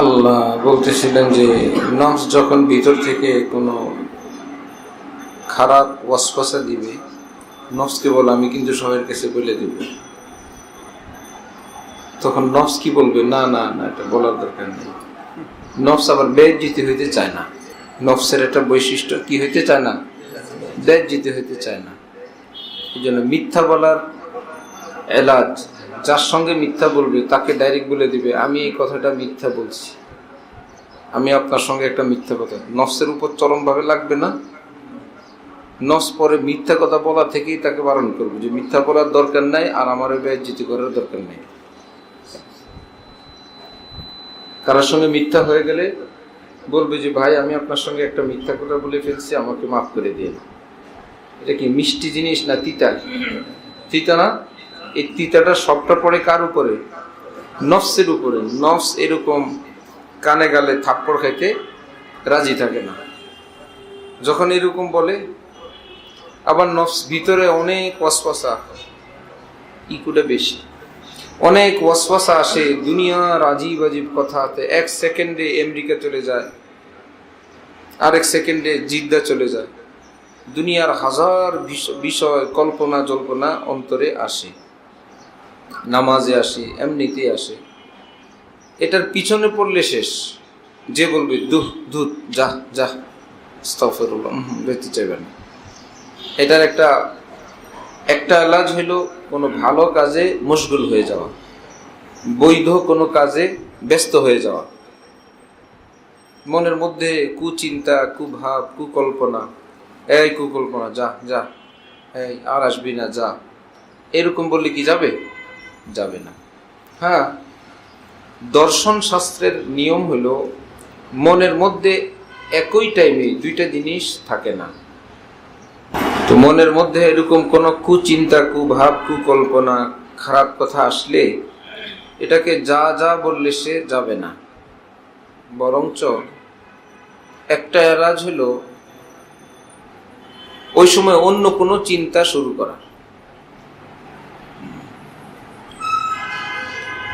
আল্লাহ বলতেছিলেন যে নফস যখন ভিতর থেকে কোনো খারাপ ওয়াসওয়াসা দিবে নফসকে বলে, আমি কিন্তু সবার কাছে বলে দিব। তখন নফস কি বলবে? না না না, এটা বলার দরকার নেই। নফস আবার জিতে হইতে চায় না। নফসের একটা বৈশিষ্ট্য কি হইতে চায় না? জিতে হইতে চায় না। এই জন্য মিথ্যা বলার এলাজ যার সঙ্গে মিথ্যা বলবে, তাকে ডাইরেক্ট বলে দিবে, আমি এই কথাটা মিথ্যা বলছি। আমি আপনার সঙ্গে একটা মিথ্যা কথা। নফসের উপর চরমভাবে লাগবে না। নস পরে মিথ্যা কথা বলা থেকেই তাকে বারণ করব যে মিথ্যা বলার দরকার নাই আর আমার ব্যয়জিত করার দরকার নেই। কারোর সঙ্গে মিথ্যা হয়ে গেলে বলবে যে, ভাই, আমি আপনার সঙ্গে একটা মিথ্যা কথা বলে ফেলছি, আমাকে মাফ করে দিন। এটা কি মিষ্টি জিনিস না তিতা? তিতা না? এই তিতাটা সবটা পড়ে কার উপরে? নফসের উপরে। নফস এরকম কানে গালে থাপ্পড় খাইতে রাজি থাকে না। যখন এরকম বলে, আবার নফস ভিতরে অনেক ওয়াসওয়াসা ইকুটা বেশি। অনেক ওয়াসওয়াসা আসে দুনিয়ার আজিব আজিব কথাতে। এক সেকেন্ডে আমেরিকা চলে যায়, আরেক সেকেন্ডে জিদ্দা চলে যায়। দুনিয়ার হাজার বিষ- বিষয় কল্পনা জল্পনা অন্তরে আসে। নামাজে আসে এমনিতে আসে। এটার পিছনে পড়লে শেষ। যে বলবে, দুহ, দুধ যা যা স্তফরুল্লাহ বেঁচে চাইবে না। এটার একটা একটা এলাজ হলো কোনো ভালো কাজে মশগুল হয়ে যাওয়া। বৈধ কোনো কাজে ব্যস্ত হয়ে যাওয়া। মনের মধ্যে কুচিন্তা, কুভাব, কুকল্পনা, এই কুকল্পনা যা যা এই আর আসবি না যা এরকম বললে কি যাবে? যাবে না। হ্যাঁ। দর্শন শাস্ত্রের নিয়ম হলো মনের মধ্যে একই টাইমে দুইটা জিনিস থাকে না। তো মনের মধ্যে এরকম কোনো কুচিন্তা কুভাব কুকল্পনা খারাপ কথা আসলে এটাকে যা যা বললে সে যাবে না। বরঞ্চ একটা এরাজ হলো ওই সময় অন্য কোনো চিন্তা শুরু করা।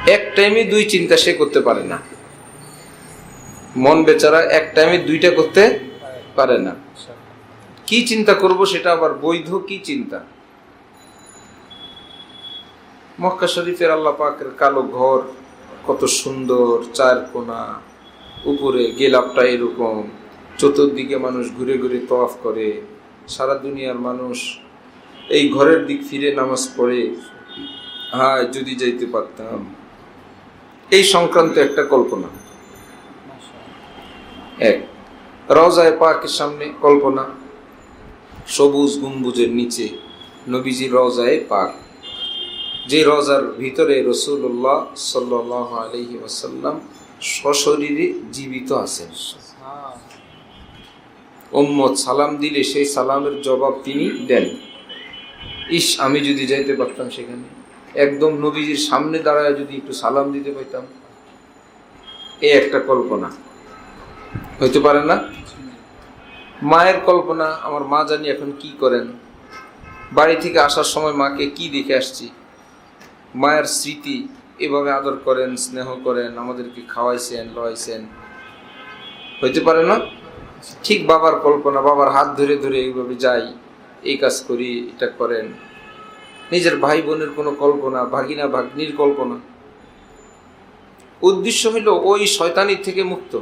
এক টাইমে দুই চিন্তা সে করতে পারে না। মন বেচারা এক টাইমে দুইটা করতে পারে না। কি চিন্তা করব সেটা আবার বৈধ কি চিন্তা? মক্কা শরীফের আল্লাহ পাকের কালো ঘর কত সুন্দর, চার কোনা উপরে গেলাপটা এরকম, চতুর্দিকে মানুষ ঘুরে ঘুরে তওয়াফ করে, সারা দুনিয়ার মানুষ এই ঘরের দিক ফিরে নামাজ পড়ে। হ্যাঁ যদি যাইতে পারতাম। এই সংক্রান্ত একটা কল্পনা। এক, রওজায় পাকের সামনে কল্পনা। সবুজ গম্বুজের নিচে নবীজি রওজায় পাক। যে রজার ভিতরে রসুল্লাহ সাল্লাহ আলহি ওয়াসাল্লাম সশরীরে জীবিত আছেন। ওম্মদ সালাম দিলে সেই সালামের জবাব তিনি দেন। ইস, আমি যদি যাইতে পারতাম সেখানে। একদম নবীজির সামনে দাঁড়ায় যদি একটু সালাম দিতে পাইতাম এই একটা কল্পনা। হইতে পারে না? মায়ের কল্পনা, আমার মা জানি এখন কি করেন। বাড়ি থেকে আসার সময় মাকে কি দেখে আসছি? মায়ের স্মৃতি এভাবে আদর করেন, স্নেহ করেন, আমাদেরকে খাওয়াইছেন, লওয়াইছেন। হইতে পারে না? ঠিক বাবার কল্পনা, বাবার হাত ধরে ধরে এইভাবে যাই, এই কাজ করি, এটা করেন। নিজের ভাই বোনের কোনো কল্পনা ভাগিনা ভাগ্নির কল্পনা। উদ্দেশ্য হইল ওই শয়তানির থেকে মুক্ত।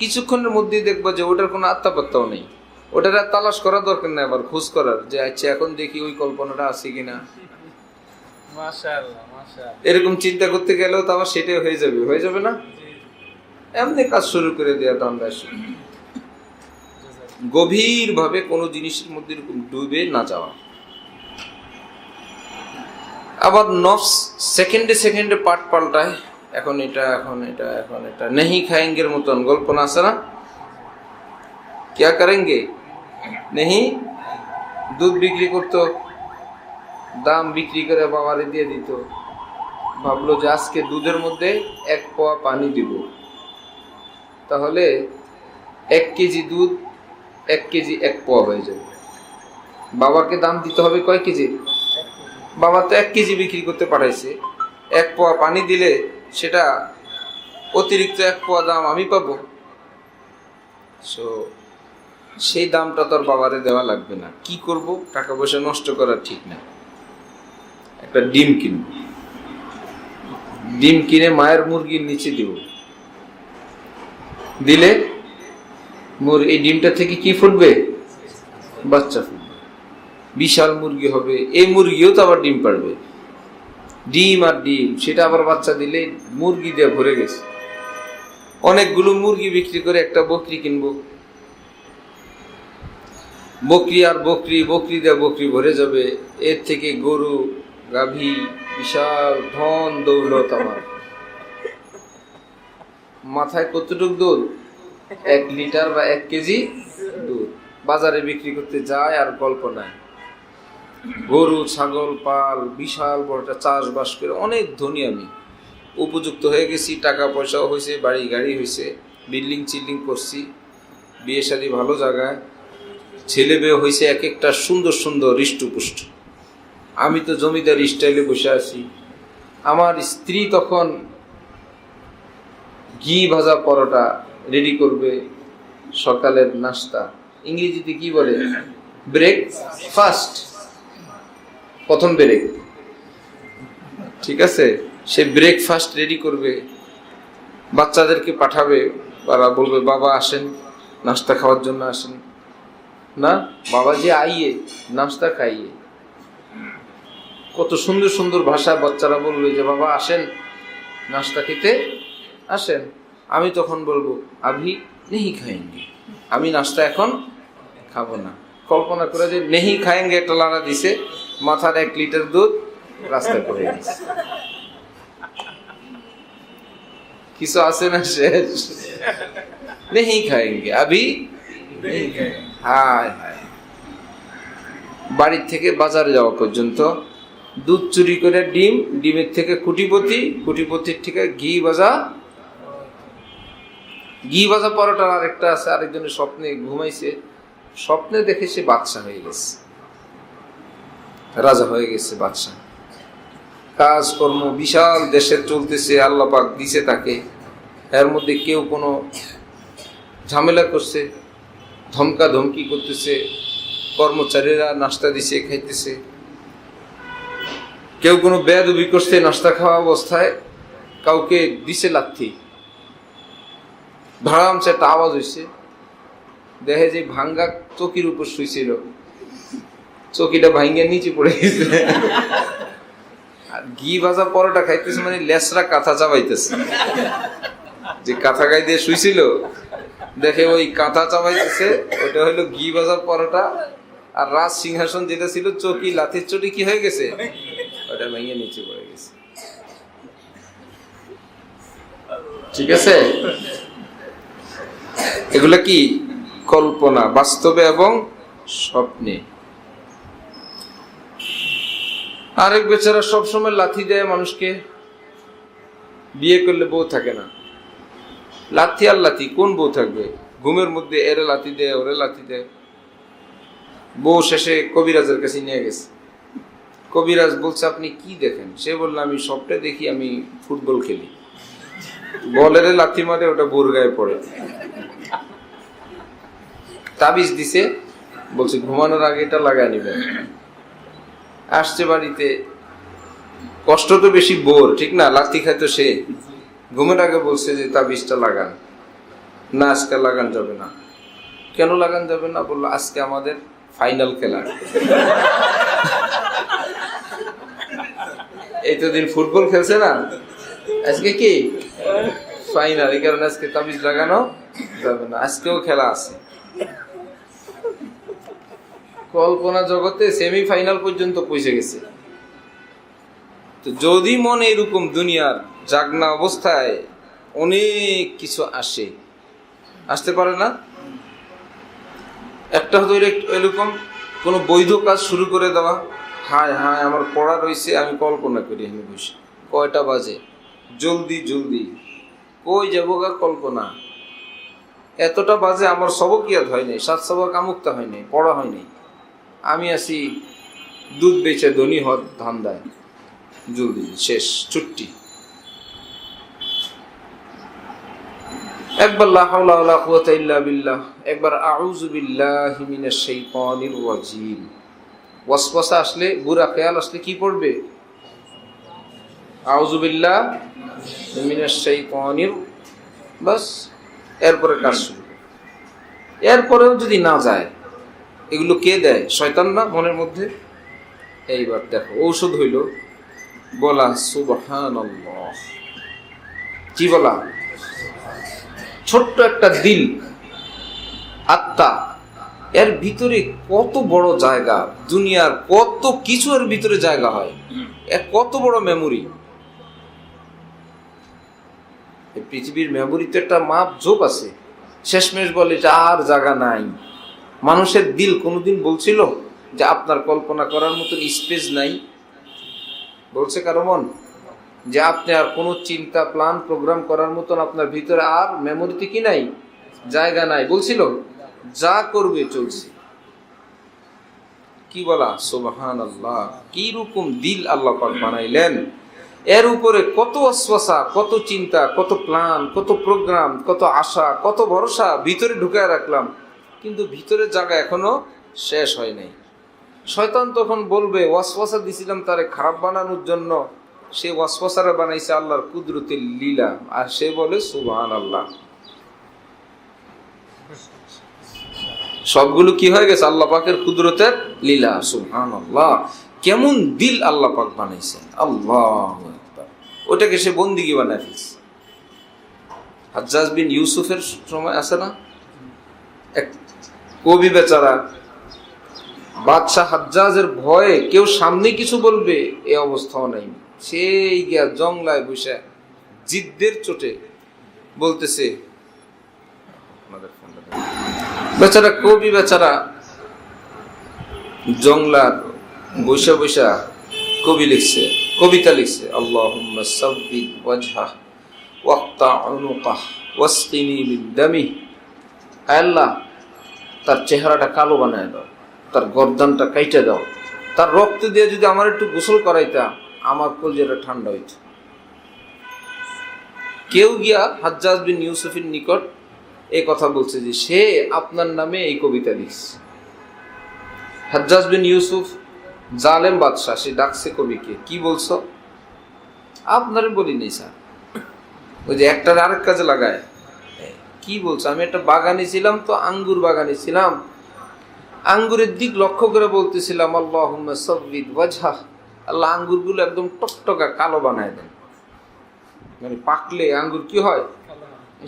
কিছুক্ষণের মধ্যেই দেখবা যে ওটার কোনো আত্মাপাত্তাও নেই। ওটার আর তালাশ করার দরকার নেই আবার খোঁজ করার যে আচ্ছা এখন দেখি ওই কল্পনাটা আছে কিনা। এরকম চিন্তা করতে গেলেও তো আবার সেটাই হয়ে যাবে হয়ে যাবে না? এমনি কাজ শুরু করে দেওয়া ধান্দা গভীর ভাবে কোনো জিনিসের মধ্যে এরকম ডুবে না যাওয়া। আবার নফস সেকেন্ডে সেকেন্ডে পাট পাল্টায় এখন এটা এখন এটা এখন এটা নেহি খায়েঙ্গের মতন গল্প না আছে না क्या करेंगे नहीं দুধ বিক্রি করতো দাম বিক্রি করে বাবারে দিয়ে দিত ভাবলো যে আজকে দুধের মধ্যে এক পোয়া পানি দিব তাহলে এক কেজি দুধ এক কেজি এক পোয়া হয়ে যাবে বাবাকে দাম দিতে হবে কয় কেজি বাবা তো এক কেজি বিক্রি করতে পাঠাইছে এক পোয়া পানি দিলে সেটা অতিরিক্ত এক পোয়া দাম আমি পাবো। সো সেই দামটা তোর বাবারে দেওয়া লাগবে না। কি করব? টাকা পয়সা নষ্ট করা ঠিক না। একটা ডিম কিনব। ডিম কিনে মায়ের মুরগির নিচে দিব। দিলে মোর এই ডিমটা থেকে কি ফুটবে? বাচ্চা ফুটবে। বিশাল মুরগি হবে। এই মুরগিও তো আবার ডিম পারবে ডিম আর ডিম, সেটা আবার বাচ্চা দিলে মুরগি দিয়ে ভরে গেছে। অনেকগুলো মুরগি বিক্রি করে একটা বকরি কিনবো। বকরি আর বকরি বকরি দিয়ে বকরি ভরে যাবে। এর থেকে গরু, গাভী, বিশাল ধন দৌলত আমার। মাথায় কতটুক দুধ? এক লিটার বা এক কেজি দুধ। বাজারে বিক্রি করতে যায় আর কল্পনায় গরু, ছাগল, পাল, বিশাল বড় একটা চাষবাস করে অনেক ধনী আমি। উপযুক্ত হয়ে গেছি, টাকা পয়সাও হয়েছে, বাড়ি গাড়ি হয়েছে, বিল্ডিং চিল্ডিং করছি, বিয়ে শাদী ভালো জায়গায়। ছেলে মেয়ে হয়েছে এক একটা সুন্দর সুন্দর হৃষ্টপুষ্ট। আমি তো জমিদার স্টাইলে বসে আছি। আমার স্ত্রী তখন ঘি ভাজা পরোটা রেডি করবে, সকালের নাস্তা। ইংরেজিতে কি বলে? ব্রেক ফাস্ট প্রথম ব্রেক ঠিক আছে? সে ব্রেকফাস্ট রেডি করবে। বাচ্চাদেরকে পাঠাবে। তারা বলবে, বাবা, আসেন। নাস্তা খাওয়ার জন্য আসেন। না, বাবা যে আইয়ে, নাস্তা খাইয়ে। কত সুন্দর সুন্দর ভাষা বাচ্চারা বলবে যে, বাবা, আসেন। নাস্তা খেতে আসেন। আমি তখন বলব আভি নেহি খাইনি আমি নাস্তা এখন খাব না। কল্পনা করে যে, নেহি খায়েঙ্গে একটা লাড়া দিছে। মাথার এক লিটার দুধ রাস্তায় পড়ে গেছে। কিছু আছে না শেষ? নেই খায়েঙ্গে আবি? হায় হায়। বাড়ির থেকে বাজারে যাওয়া পর্যন্ত দুধ চুরি করে ডিম ডিমের থেকে কুটিপতি কুটিপতির থেকে ঘি বাজা ঘি ভাজা পরোটার আরেকটা আছে আরেকজনের স্বপ্নে ঘুমাইছে। স্বপ্নে দেখে সে বাদশা হয়ে গেছে। রাজা হয়ে গেছে বাদশা কাজকর্ম বিশাল দেশের চলতেছে, আল্লাহ পাক দিছে তাকে। এর মধ্যে কেউ কোনো ঝামেলা করছে, ধমকা ধমকি করতেছে, কর্মচারীরা নাস্তা দিছে, খাইতেছে। কেউ কোনো বেয়াদবি করছে, নাস্তা খাওয়া অবস্থায় কাউকে দিছে লাথি। ভাড়ামছে, একটা আওয়াজ হয়েছে দেখে যে ভাঙ্গা চকির উপর শুয়েছিল চকিটা ভাঙ্গে নিচে পড়ে গেছে। আর ঘি ভাজা পরোটা খাইতেছে মানে লেসরা কাঁথা চাবাইতেছে। যে কাঁথা গাই দিয়ে শুইছিল, দেখে ওই কাঁথা চাবাইতেছে ওটা হলো ঘি ভাজার পরোটা, আর রাজ সিংহাসন যেটা ছিল, চকি লাথির চটি কি হয়ে গেছে? ওটা ভেঙে নিচে পড়ে গেছে। ঠিক আছে? এগুলা কি? কল্পনা, বাস্তবে এবং স্বপ্নে। আরেক বেচারা সবসময় লাথি দেয় মানুষকে। বিয়ে করলে বউ থাকে না। লাথি আর লাথি, কোন বউ থাকবে? ঘুমের মধ্যে এরে লাথি দেয়, ওরে লাথি দেয়। বউ শেষে কবিরাজের কাছে নিয়ে গেছে। কবিরাজ বলছে, আপনি কি দেখেন? সে বলল, আমি সবটা দেখি, আমি ফুটবল খেলি। বলের লাথি মারে, ওটা বোর গায়ে পড়ে। তাবিজ দিছে, বলছে, ঘুমানোর আগে এটা লাগায় নিবেন। আসছে বাড়িতে। কষ্ট তো বেশি বোর, ঠিক না? লাথি খায় তো সে। ঘুমের আগে বলছে যে তাবিজটা লাগান। না, আজকে লাগান যাবে না। কেন লাগান যাবে না? বলল, আজকে আমাদের ফাইনাল খেলা। এই তো দিন ফুটবল খেলছে না? আজকে কি? ফাইনাল এই কারণে আজকে তাবিজ লাগানো যাবে না। আজকেও খেলা আছে। কল্পনা জগতে সেমি ফাইনাল পর্যন্ত পৌঁছে গেছে। তো যদি মনে এরকম দুনিয়ার জাগনা অবস্থায় অনেক কিছু আসে, আসতে পারে না? একটা হতো এরকম কোনো বৈধ কাজ শুরু করে দেওয়া, হায় হায়, আমার পড়া রয়েছে আমি কল্পনা করি, আমি বসে। কয়টা বাজে? জলদি জলদি। কই যাব গা কল্পনা? এতটা বাজে, আমার সবক ইয়াদ হয় নাই, সাত সবক আমুক্তা হয় নাই, পড়া হয় নাই। আমি আছি দুধ বেচে ধনী হদ ধান্দায়। জলদি শেষ ছুট্টি একবার বিল্লাহ, একবার আউযু বিল্লাহি মিনাশ শাইতানির রাজিম। ওয়াসওয়াসা আসলে বুরা খেয়াল আসলে কি পড়বে? আউযু বিল্লাহ মিনাশ শাইতানির, বাস এরপরে কাজ শুরু। এরপরেও যদি না যায় এগুলো কে দেয়? শয়তান না মনের মধ্যে? এইবার দেখো, ঔষধ হইল বলা, সুবহানাল্লাহ। কি বলা? ছোট্ট একটা দিল আত্মা, এর ভিতরে কত বড় জায়গা, দুনিয়ার কত কিছু এর ভিতরে জায়গা হয়, এর কত বড় মেমোরি পৃথিবীর মেমোরিতে একটা মাপ যোগ আছে। শেষমেশ বলে যে আর জায়গা নাই। মানুষের দিল কোনোদিন বলছিল যে আপনার কল্পনা করার মতো স্পেস নাই? বলছে কারও মন? যে আপনি আর কোনো চিন্তা প্ল্যান প্রোগ্রাম করার মতন আপনার ভিতরে আর মেমোরিতে কি নাই? জায়গা নাই। বলছিল, যা করবে চলছে। কি বলা? সোবাহান আল্লাহ কি রকম দিল আল্লাহ পাক বানাইলেন। এর উপরে কত অশ্বাসা কত চিন্তা, কত প্ল্যান কত প্রোগ্রাম কত আশা, কত ভরসা ভিতরে ঢুকায় রাখলাম। কিন্তু ভিতরের জায়গা এখনও শেষ হয় নাই। শয়তান তখন বলবে, ওয়াসওয়াসা দিছিলাম তারে খারাপ বানানোর জন্য। সে ওয়াসওয়াসারা বানাইছে আল্লাহর কুদরতের লীলা। আর সে বলে সুবহান আল্লাহ সবগুলো কি হয়ে গেছে? আল্লাহ পাকের কুদরতের লীলা। সুবহান আল্লাহ কেমন দিল আল্লাহ পাক বানাইছেন। আল্লাহ ওটাকে সে বন্দিগি বানায় ফেলছে। হাজ্জাজ বিন ইউসুফের সময় আছে না? এক কবি বেচারা। বাদশাহ হাজ্জাজের ভয়ে কেউ সামনে কিছু বলবে, এ অবস্থাও নাই। সেই গিয়া জংলায় বসে জিদ্দের চোটে বলতেছে বেচারা, কবি বেচারা জংলার বৈশা বৈশা কবি লিখছে, কবিতা লিখছে দামি। আল্লাহ তার চেহারাটা কালো বানায় দাও, তার গর্দানটা কাইটে দাও। তার রক্ত দিয়ে যদি আমার একটু গোসল করাইতা, আমার কলজেটা ঠান্ডা হইত। কেউ গিয়া হাজ্জাজ বিন ইউসুফের নিকট এই কথা বলছে যে, সে আপনার নামে এই কবিতা লিখছে। হাজ্জাজ বিন ইউসুফ জালেম বাদশাহ, সে ডাকছে কবিকে, কি বলছো? আপনারে বলি নেই, স্যার। ওই যে একটার আরেক কাজে লাগায়। কি বলছো? আমি একটা বাগানে ছিলাম তো আঙ্গুর বাগানে ছিলাম। আঙ্গুরের দিক লক্ষ্য করে বলতেছিলাম আল্লাহ সব্বিদ ওয়াজহা। আল্লাহ আঙ্গুরগুলো একদম টকটকা কালো বানায় দেন। মানে পাকলে আঙ্গুর কি হয়?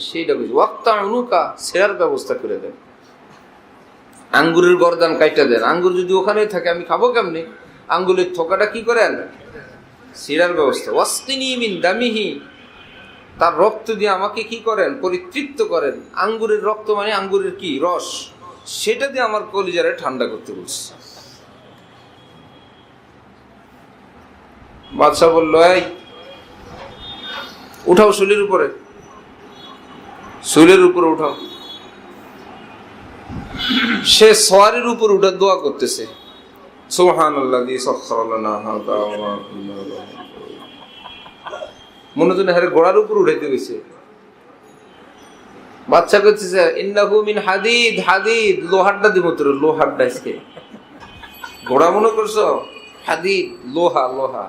সেইটা বুঝি। ওয়াক্তা অনুকা সেরার ব্যবস্থা করে দেন। আঙ্গুরের গরদান কাইটা দেন। আঙ্গুর যদি ওখানেই থাকে, আমি খাব কেমনি? আঙ্গুলের থোকাটা কি করেন? সিরার ব্যবস্থা। ওয়াস্তিনি মিন দামিহি। তার রক্ত দিয়ে আমাকে কি করেন? পরিতৃপ্ত করেন। আঙ্গুরের রক্ত মানে আঙ্গুরের কি? রস। সেটা দিয়ে আমার কলিজারে ঠান্ডা করতে বলছে। বাদশাহ বলল, এই, উঠাও শুলের উপরে। শুলের উপরে উঠাও। সে সোয়ারের উপর উঠে দোয়া করতেছে। সোহান আল্লাহ দিয়ে মনে জন্য হারে গোড়ার উপর উঠাইতে গেছে বাচ্চা করতেছে ইন্নাহু মিন হাদিদ হাদিদ, লোহারটা দিব তোর, লোহারটা আজকে। ঘোড়া মনে করছ? হাদিদ, লোহা লোহা।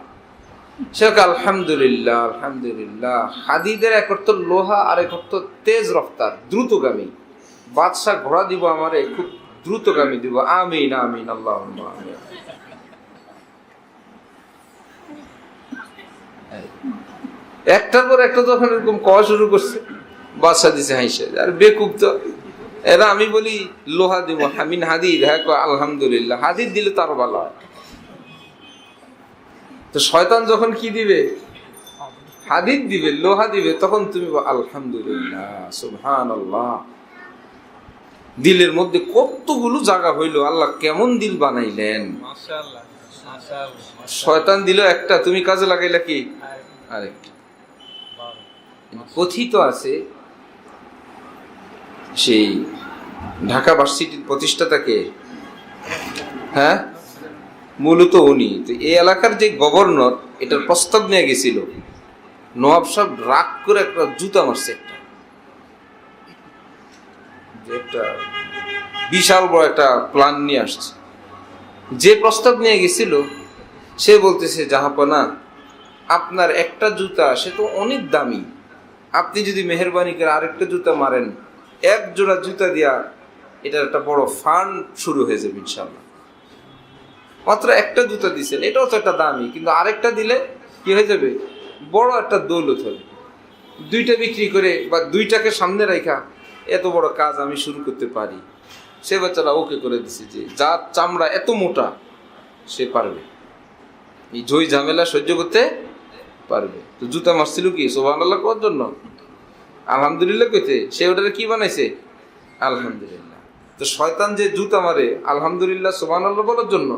শেখ আলহামদুলিল্লাহ আলহামদুলিল্লাহ, হাদিদের এক অর্থ লোহা আর এক অর্থ তেজ রফতার, দ্রুতগামী। বাদশাহ ঘোড়া দিব আমারে, খুব দ্রুতগামী দিব। আমিন আমিন আল্লাহ আমিন। একটার পর একটা যখন এরকম কওয়া শুরু করছে বাদশা দিছে হাইসে আর বেকুব তো। এরা আমি বলি লোহা দিব হামিন হাদিদ হ্যাঁ আলহামদুলিল্লাহ হাদিদ দিলে তার ভালো হয়। তো শয়তান যখন কি দিবে? হাদিদ দিবে লোহা দিবে তখন তুমি আলহামদুলিল্লাহ সুবহান আল্লাহ দিলের মধ্যে কতগুলো জায়গা হইল আল্লাহ কেমন দিল বানাইলেন। শয়তান দিল একটা তুমি কাজে লাগাইলা কি? আরেকটা। কথিত আছে সেই ঢাকা ভার্সিটির প্রতিষ্ঠাতাকে। হ্যাঁ? মূলত উনি। তো এই এলাকার যে গভর্নর, এটার প্রস্তাব নিয়ে গেছিল। নবাব সাহেব রাগ করে একটা জুতা মারছে একটা। একটা বিশাল বড় একটা প্ল্যান নিয়ে আসছে। যে প্রস্তাব নিয়ে গেছিল, সে বলতেছে, জাহাপনা, আপনার একটা জুতা, সে তো অনেক দামি। আপনি যদি মেহরবানি করে আরেকটা জুতা মারেন, এক জোড়া জুতা দিয়া এটার একটা বড় ফান্ড শুরু হয়ে যাবে ইনশাল্লাহ মাত্র একটা জুতা দিছেন, এটাও তো একটা দামি, কিন্তু আরেকটা দিলে কি হয়ে যাবে? বড় একটা দৌলত হবে। দুইটা বিক্রি করে বা দুইটাকে সামনে রাখা এত বড় কাজ আমি শুরু করতে পারি। সে বাচ্চারা ওকে করে দিছে যে, যার চামড়া এত মোটা, সে পারবে। এই জয় ঝামেলা সহ্য করতে পারবে। তো জুতা মারছিল কি? সোহান আল্লাহ করার জন্য? আলহামদুলিল্লাহ কইতে সে ওটারে কি বানাইছে? আলহামদুলিল্লাহ। তো শয়তান যে জুতা মারে, আলহামদুলিল্লাহ সোহান আল্লাহ বলার জন্য?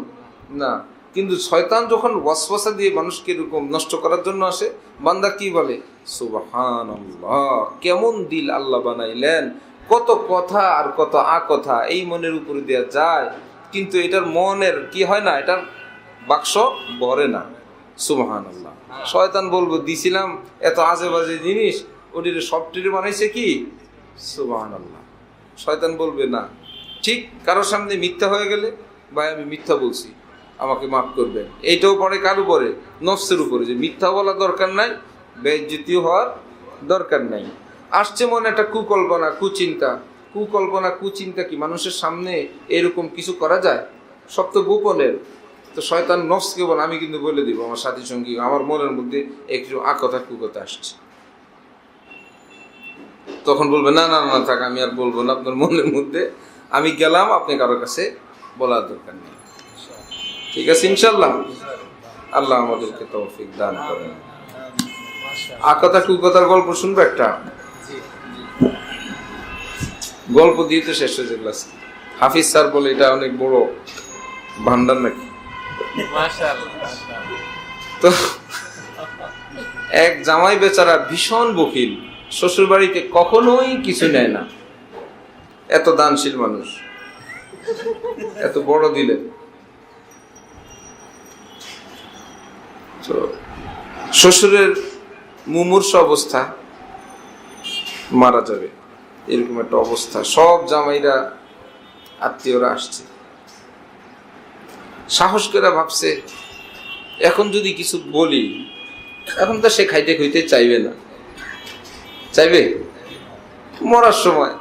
না। কিন্তু শয়তান যখন ওয়াসওয়াসা দিয়ে মানুষকে এরকম নষ্ট করার জন্য আসে, বান্দা কি বলে? সুবাহান কেমন দিল আল্লাহ বানাইলেন। কত কথা আর কত আ কথা এই মনের উপরে দেওয়া যায়। কিন্তু এটার মনের কি হয় না? এটার বাক্স ভরে না। সুবাহান আল্লাহ শয়তান বলব, দিছিলাম এত আজে বাজে জিনিস ওটির সবটির বানাইছে কি? সুবাহান আল্লাহ শয়তান বলবে, না। ঠিক, কারোর সামনে মিথ্যা হয়ে গেলে, ভাই, আমি মিথ্যা বলছি, আমাকে মাফ করবেন। এইটাও পড়ে কার উপরে নফসের উপরে, যে মিথ্যা বলা দরকার নাই বেজ্জিতীয় হওয়ার দরকার নাই। আসছে মনে একটা কুকল্পনা, কুচিন্তা। কুকল্পনা, কুচিন্তা কি? মানুষের সামনে এরকম কিছু করা যায়? সব তো গোপনের। তো শয়তান নফসকে বল, আমি কিন্তু বলে দিব আমার সাথী সঙ্গী, আমার মনের মধ্যে একটু আকথা কুকথা আসছে। তখন বলবে, না না না, থাক, আমি আর বলব না আপনার মনের মধ্যে। আমি গেলাম, আপনি কারোর কাছে বলার দরকার নেই। ঠিক আছে ইনশাল্লাহ আল্লাহ আমাদেরকে তৌফিক দান করেন। আকথা কুকথার গল্প শুনব একটা? গল্প দিয়ে তো শেষ হয়ে যাবে হাফিজ স্যার বলে, এটা অনেক বড় ভান্ডার নাকি? তো, এক জামাই বেচারা ভীষণ বকিল। শ্বশুর বাড়িতে কখনোই কিছু নেয় না। এত দানশীল মানুষ। এত বড় দিলেন। শ্বশুরের মুমূর্ষ অবস্থা মারা যাবে। এরকম একটা অবস্থা। সব জামাইরা, আত্মীয়রা আসছে। সাহস করে ভাবছে, এখন যদি কিছু বলি, এখন তো সে খাইতে খুঁইতে চাইবে না। চাইবে? মরার সময়।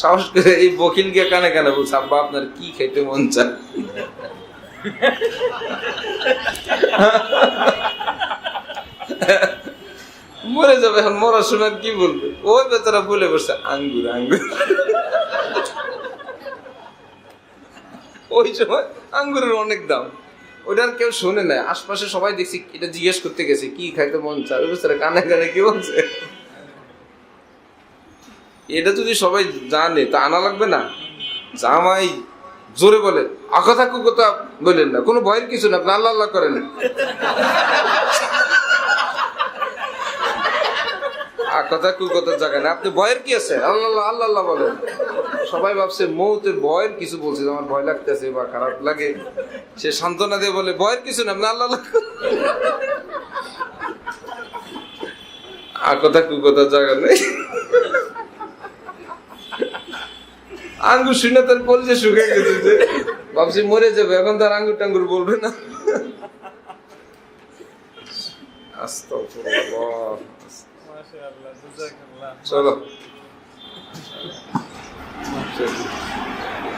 সাহস করে এই বকিল গিয়ে কানে কানে বলছে, আব্বা, আপনার কি খাইতে মন চায়? মরে যাবে এখন, মরার সময় কি বলবে? ওই বেচারা বলে বসছে, আঙ্গুর আঙ্গুর। ওই সময় আঙ্গুরের অনেক দাম। ওটার কেউ শোনে না আশপাশে সবাই দেখছি, এটা জিজ্ঞেস করতে গেছে, কি খাইতে মন চায়? বুঝতে কানে কানে কি বলছে? এটা যদি সবাই জানে, তা আনা লাগবে না। জামাই জোরে বলে আকথা কুকথা বলেন না, কোনো ভয়ের কিছু না, আপনি আল্লাহ আল্লাহ করেন। আকথা কুকথার জায়গায় না আপনি ভয়ের কি আছে? আল্লাহ আল্লাহ আল্লাহ বলেন সবাই ভাবছে, মৌতের ভয়ের কিছু বলছে, আমার ভয় লাগতেছে বা খারাপ লাগে। সে সান্ত্বনা দিয়ে বলে, ভয়ের কিছু না আপনি আল্লাহ করেন। আকথা কুকথার জায়গা নেই। আঙ্গুর শুনে তার পরিচয় শুকে গেছে যে। ভাবছি, মরে যাবে, এখন তার আঙ্গুর টাঙ্গুর বলবে না। আস্তাগফিরুল্লাহ। الله جزاك الله.